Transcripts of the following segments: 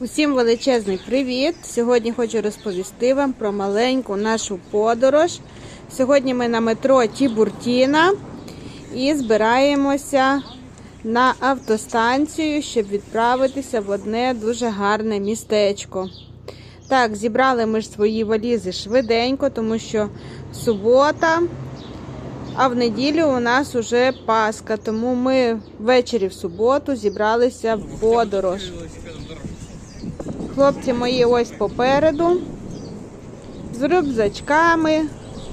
Усім величезний привіт! Сьогодні хочу розповісти вам про маленьку нашу подорож. Сьогодні ми на метро Тібуртіна і збираємося на автостанцію, щоб відправитися в одне дуже гарне містечко. Так, зібрали ми ж свої валізи швиденько, тому що субота, а в неділю у нас уже Пасха, тому ми ввечері в суботу зібралися в подорож. Хлопці мої ось попереду. З рюкзачками.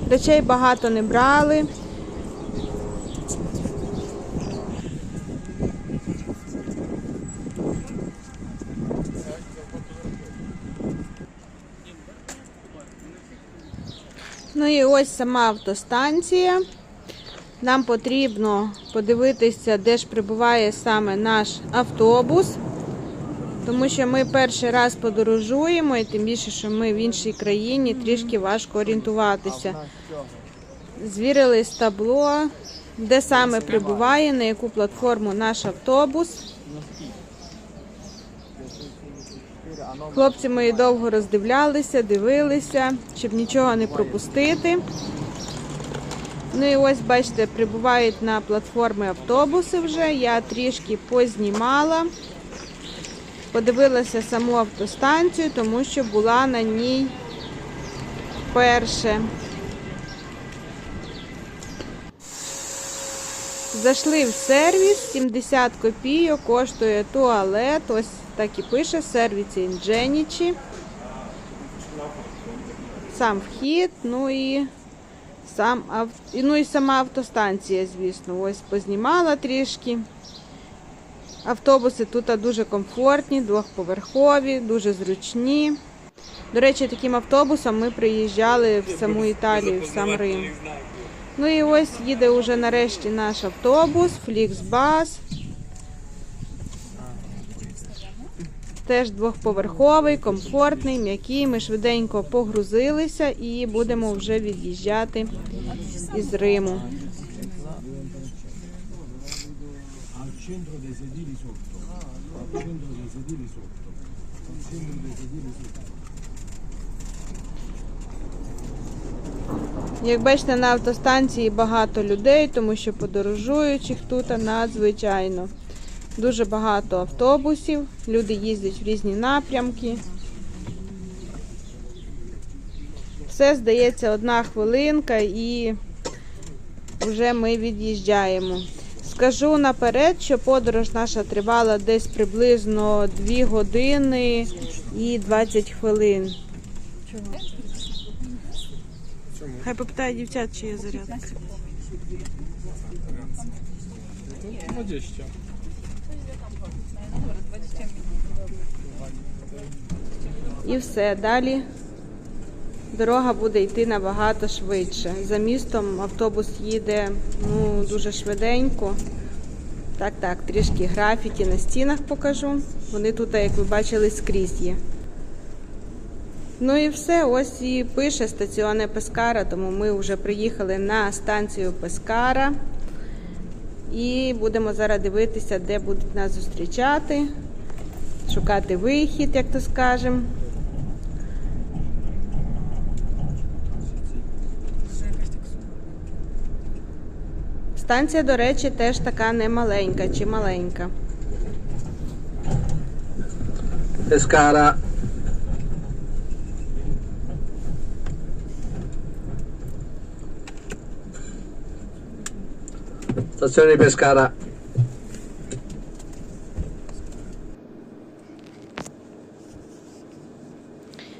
Речей багато не брали. Ну і ось сама автостанція. Нам потрібно подивитися, де ж прибуває саме наш автобус. Тому що ми перший раз подорожуємо, і тим більше, що ми в іншій країні, трішки важко орієнтуватися. Звірили з табло, де саме прибуває, на яку платформу наш автобус. Хлопці мої довго роздивлялися, дивилися, щоб нічого не пропустити. Ну і ось, бачите, прибувають на платформи автобуси вже. Я трішки познімала. Подивилася саму автостанцію, тому що була на ній вперше. Зайшли в сервіс, 70 копійок коштує туалет. Ось так і пише сервіс Індженічі. Сам вхід, ну і сам ну і сама автостанція, звісно. Ось познімала трішки. Автобуси тут дуже комфортні, двохповерхові, дуже зручні. До речі, таким автобусом ми приїжджали в саму Італію, в сам Рим. Ну і ось їде уже нарешті наш автобус, Фліксбас. Теж двохповерховий, комфортний, м'який. Ми швиденько погрузилися і будемо вже від'їжджати із Риму. al centro dei sedili sotto, al centro dei sedili sotto, al centro dei sedili sotto. Як бачите, на автостанції багато людей, тому що подорожуючих тут надзвичайно. Дуже багато автобусів, люди їздять в різні напрямки. Все здається, одна хвилинка і вже ми від'їжджаємо. Скажу наперед, що подорож наша тривала десь приблизно 2 години і 20 хвилин. Чому? Хай попитає дівчат, чи є зарядка. No 20. І все. Далі дорога буде йти набагато швидше. За містом автобус їде ну, дуже швиденько. Так, так, трішки графіті на стінах покажу. Вони тут, як ви бачили, скрізь є. Ну і все, ось і пише стаціоне Пескара, тому ми вже приїхали на станцію Пескара. І будемо зараз дивитися, де будуть нас зустрічати, шукати вихід, як то скажемо. Станція, до речі, теж така не маленька чи маленька. Pescara. Stazione di Pescara.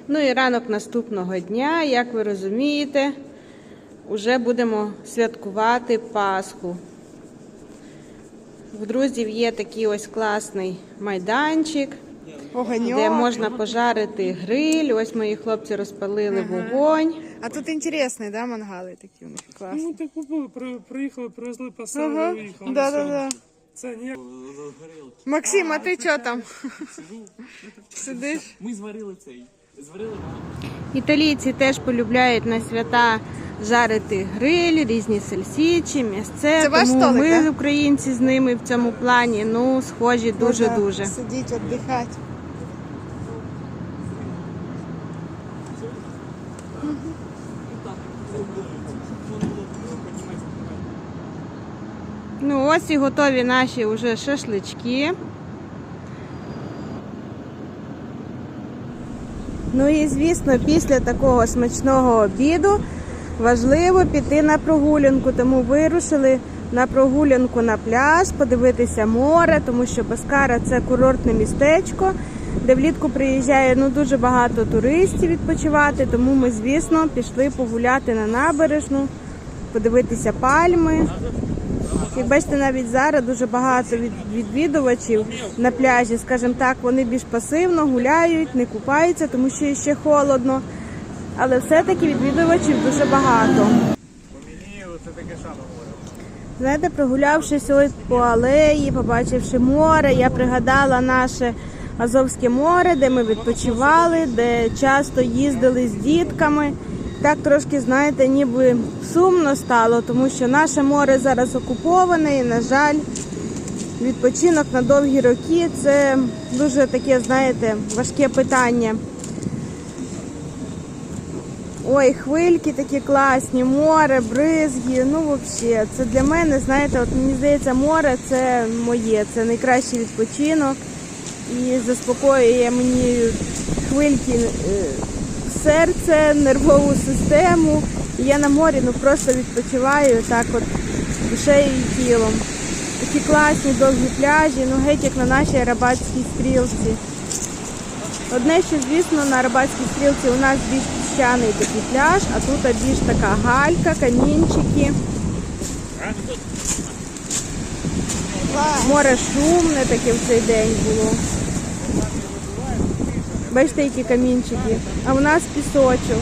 Ну і ранок наступного дня, як ви розумієте, вже будемо святкувати Пасху. В друзів є такий ось класний майданчик, де можна пожарити гриль. Ось мої хлопці розпалили вогонь. А тут інтересні, да, мангали такі у них Ну, так купили, при, приїхали, привезли, поставили, Ага, виїхали. да, да, да. Це ніяк. Максим, а ти що там? Сидиш? Ми зварили цей. Зварили Італійці теж полюбляють на свята жарити гриль, різні сельсічі, м'ясце. Це ваш Тому столик, ми да? українці з ними в цьому плані. Ну, схожі ну дуже дуже. Сидіть, віддихати. Ну, ось і готові наші вже шашлички. Ну і звісно, після такого смачного обіду важливо піти на прогулянку, тому вирушили на прогулянку на пляж, подивитися море, тому що Баскара це курортне містечко, де влітку приїжджає ну, дуже багато туристів відпочивати. Тому ми, звісно, пішли погуляти на набережну, подивитися пальми. Як бачите, навіть зараз дуже багато від- відвідувачів на пляжі, скажімо так, вони більш пасивно гуляють, не купаються, тому що ще холодно. Але все-таки відвідувачів дуже багато. Знаєте, прогулявшись ось по алеї, побачивши море, я пригадала наше Азовське море, де ми відпочивали, де часто їздили з дітками. Так трошки, знаєте, ніби сумно стало, тому що наше море зараз окуповане і, на жаль, відпочинок на довгі роки це дуже таке, знаєте, важке питання. Ой, хвильки такі класні, море, бризги. Ну, взагалі, це для мене, знаєте, от мені здається, море це моє, це найкращий відпочинок. І заспокоює мені хвильки е, серце, нервову систему. І я на морі ну просто відпочиваю так от душею і тілом. Такі класні довгі пляжі, ну геть як на нашій арабатській стрілці. Одне, що, звісно, на Арабатській стрілці у нас більш піщаний такий пляж, а тут більш така галька, камінчики. Море шумне таке в цей день було. Бачите, які камінчики. А у нас пісочок.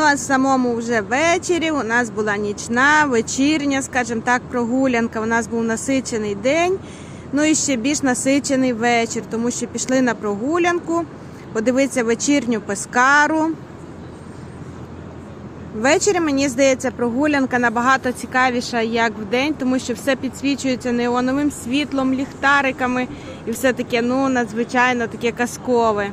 Ну а самому вже ввечері у нас була нічна, вечірня, скажімо так, прогулянка. У нас був насичений день, ну і ще більш насичений вечір, тому що пішли на прогулянку, подивитися вечірню пескару. Ввечері, мені здається, прогулянка набагато цікавіша, як в день, тому що все підсвічується неоновим світлом, ліхтариками і все таке ну, надзвичайно таке казкове.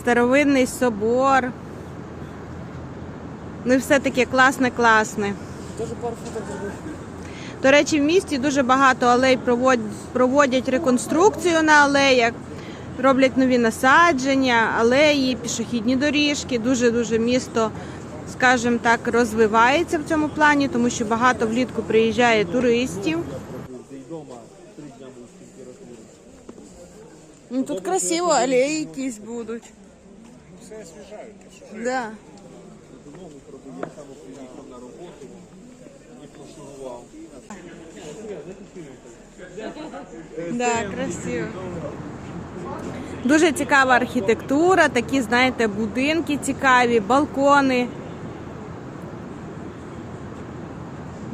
Старовинний собор. Ну і все таке класне, класне. До речі, в місті дуже багато алей проводять, проводять реконструкцію на алеях, роблять нові насадження, алеї, пішохідні доріжки. Дуже-дуже місто, скажімо так, розвивається в цьому плані, тому що багато влітку приїжджає туристів. Ну, тут красиво, алеї якісь будуть. Все освіжають. Да. Да, красиво. Дуже цікава архітектура, такі, знаєте, будинки цікаві, балкони.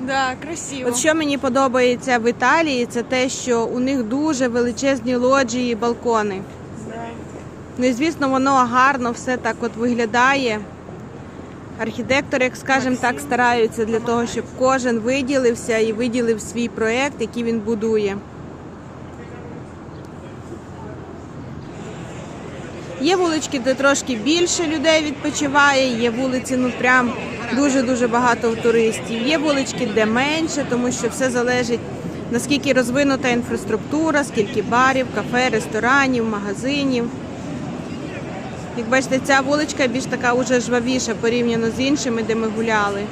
Да, красиво. От що мені подобається в Італії, це те, що у них дуже величезні лоджії, балкони. Ну і звісно, воно гарно все так от виглядає. Архітектори, як скажемо так, стараються для того, щоб кожен виділився і виділив свій проєкт, який він будує. Є вулички, де трошки більше людей відпочиває, є вулиці, ну прям дуже-дуже багато туристів. Є вулички, де менше, тому що все залежить наскільки розвинута інфраструктура, скільки барів, кафе, ресторанів, магазинів. Як бачите, ця вуличка більш така уже жвавіша порівняно з іншими, де ми гуляли.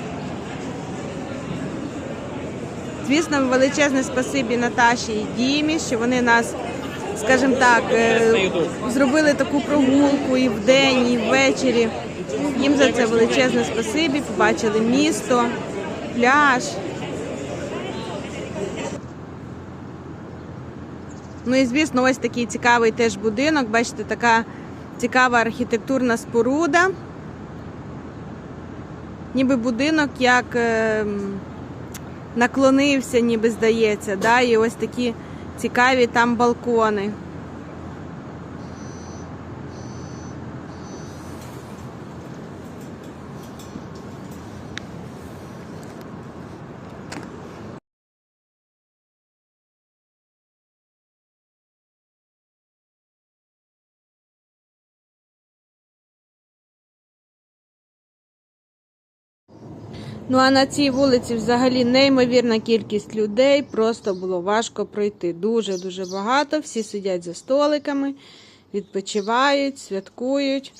Звісно, величезне спасибі Наташі і Дімі, що вони нас, скажімо так, е, зробили таку прогулку і вдень, і ввечері. Їм за це величезне спасибі, побачили місто, пляж. Ну і звісно, ось такий цікавий теж будинок. Бачите, така цікава архітектурна споруда. Ніби будинок як е, наклонився, ніби здається. Да? І ось такі цікаві там балкони. Ну а на цій вулиці взагалі неймовірна кількість людей. Просто було важко пройти. Дуже-дуже багато. Всі сидять за столиками, відпочивають, святкують.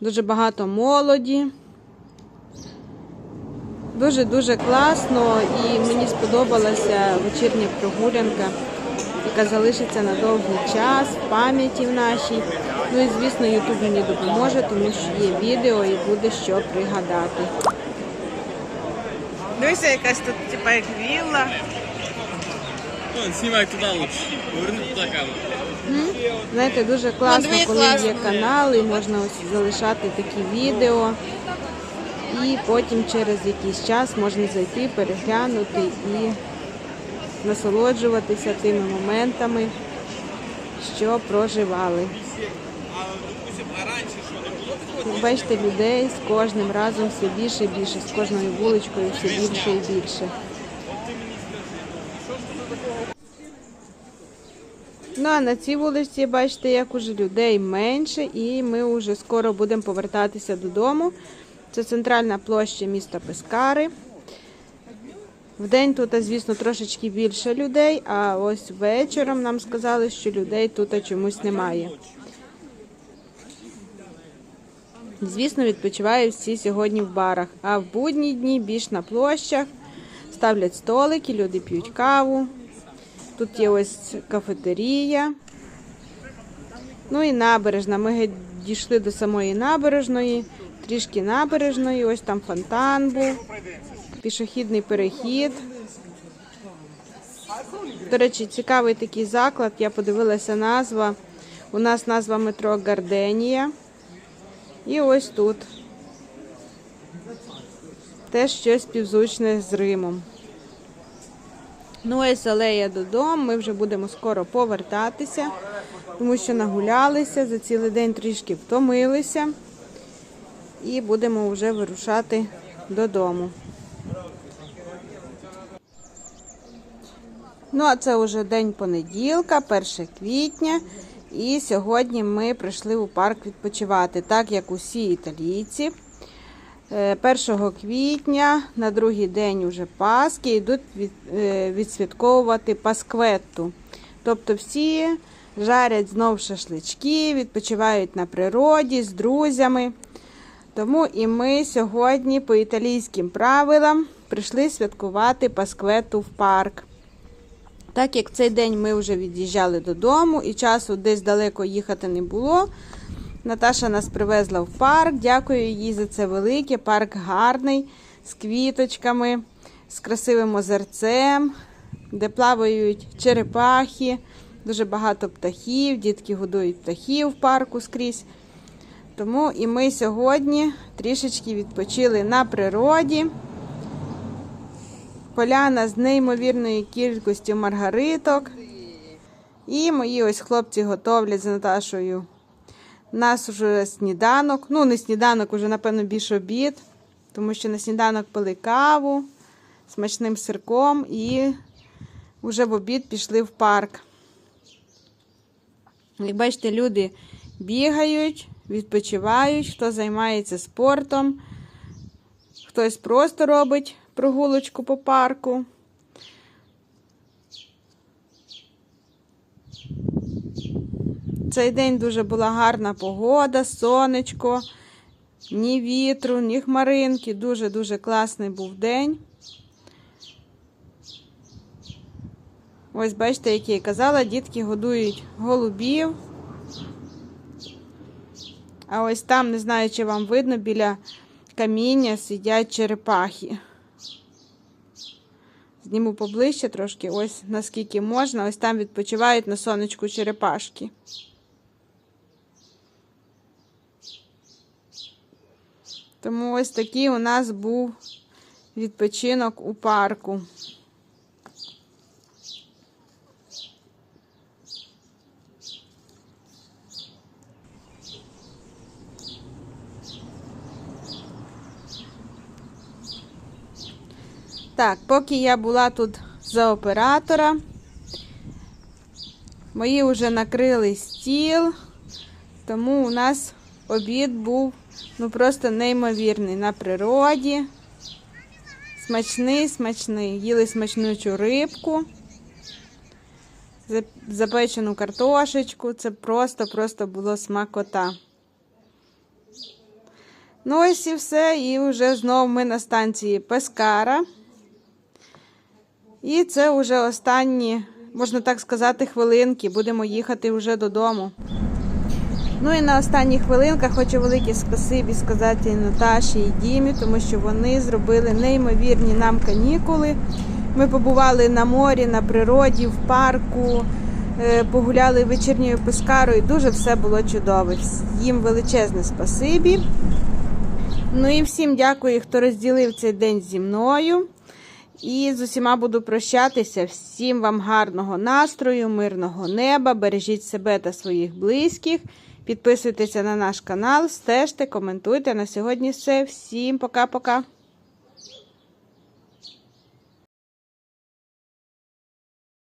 Дуже багато молоді. Дуже-дуже класно і мені сподобалася вечірня прогулянка, яка залишиться на довгий час в пам'яті в нашій. Ну і звісно, Ютуб мені допоможе, тому що є відео і буде що пригадати. Дивися, якась тут, типа, як вілла. Вон, знімай туди лучше. Поверни туди камеру. Знаєте, дуже класно, диви, коли класно. є канали, можна ось залишати такі відео. І потім через якийсь час можна зайти, переглянути і насолоджуватися тими моментами, що проживали. Як бачите, людей з кожним разом все більше і більше, з кожною вуличкою все більше і більше. Ну а на цій вулиці, бачите, як уже людей менше, і ми вже скоро будемо повертатися додому. Це центральна площа міста Пескари. Вдень тут, звісно, трошечки більше людей, а ось вечором нам сказали, що людей тут чомусь немає. Звісно, відпочивають всі сьогодні в барах, а в будні дні більш на площах ставлять столики, люди п'ють каву. Тут є ось кафетерія. Ну і набережна. Ми дійшли до самої набережної, трішки набережної, ось там фонтан був, пішохідний перехід. До речі, цікавий такий заклад. Я подивилася назва. У нас назва метро Гарденія. І ось тут. Теж щось співзвучне з Римом. Ну, ось алея додому. Ми вже будемо скоро повертатися, тому що нагулялися, за цілий день трішки втомилися. І будемо вже вирушати додому. Ну, а це вже день понеділка, 1 квітня. І сьогодні ми прийшли у парк відпочивати, так як усі італійці. Е, 1 квітня на другий день уже Пасхи йдуть е, відсвятковувати Паскветту. Тобто всі жарять знов шашлички, відпочивають на природі з друзями. Тому і ми сьогодні по італійським правилам прийшли святкувати Паскветту в парк. Так як цей день ми вже від'їжджали додому і часу десь далеко їхати не було, Наташа нас привезла в парк. Дякую їй за це велике. Парк гарний, з квіточками, з красивим озерцем, де плавають черепахи, дуже багато птахів, дітки годують птахів в парку скрізь. Тому і ми сьогодні трішечки відпочили на природі. Поляна з неймовірною кількістю маргариток. І мої ось хлопці готовлять з Наташою. У нас вже сніданок. Ну, не сніданок, вже, напевно, більш обід, тому що на сніданок пили каву смачним сирком і вже в обід пішли в парк. Як бачите, люди бігають, відпочивають, хто займається спортом, хтось просто робить прогулочку по парку. Цей день дуже була гарна погода, сонечко, ні вітру, ні хмаринки. Дуже-дуже класний був день. Ось бачите, як я і казала, дітки годують голубів. А ось там, не знаю, чи вам видно, біля каміння сидять черепахи. Зніму поближче трошки, ось наскільки можна. Ось там відпочивають на сонечку черепашки. Тому ось такий у нас був відпочинок у парку. Так, поки я була тут за оператора, мої вже накрили стіл, тому у нас обід був ну просто неймовірний на природі. Смачний, смачний. Їли смачнючу рибку, запечену картошечку. Це просто-просто було смакота. Ну, ось і все. І вже знову ми на станції Пескара. І це вже останні, можна так сказати, хвилинки. Будемо їхати вже додому. Ну і на останніх хвилинках хочу велике спасибі сказати Наташі і Дімі, тому що вони зробили неймовірні нам канікули. Ми побували на морі, на природі, в парку, е, погуляли вечірньою пескарою. Дуже все було чудово. Їм величезне спасибі. Ну і всім дякую, хто розділив цей день зі мною. І з усіма буду прощатися. Всім вам гарного настрою, мирного неба. Бережіть себе та своїх близьких. Підписуйтеся на наш канал, стежте, коментуйте. На сьогодні все. Всім пока-пока.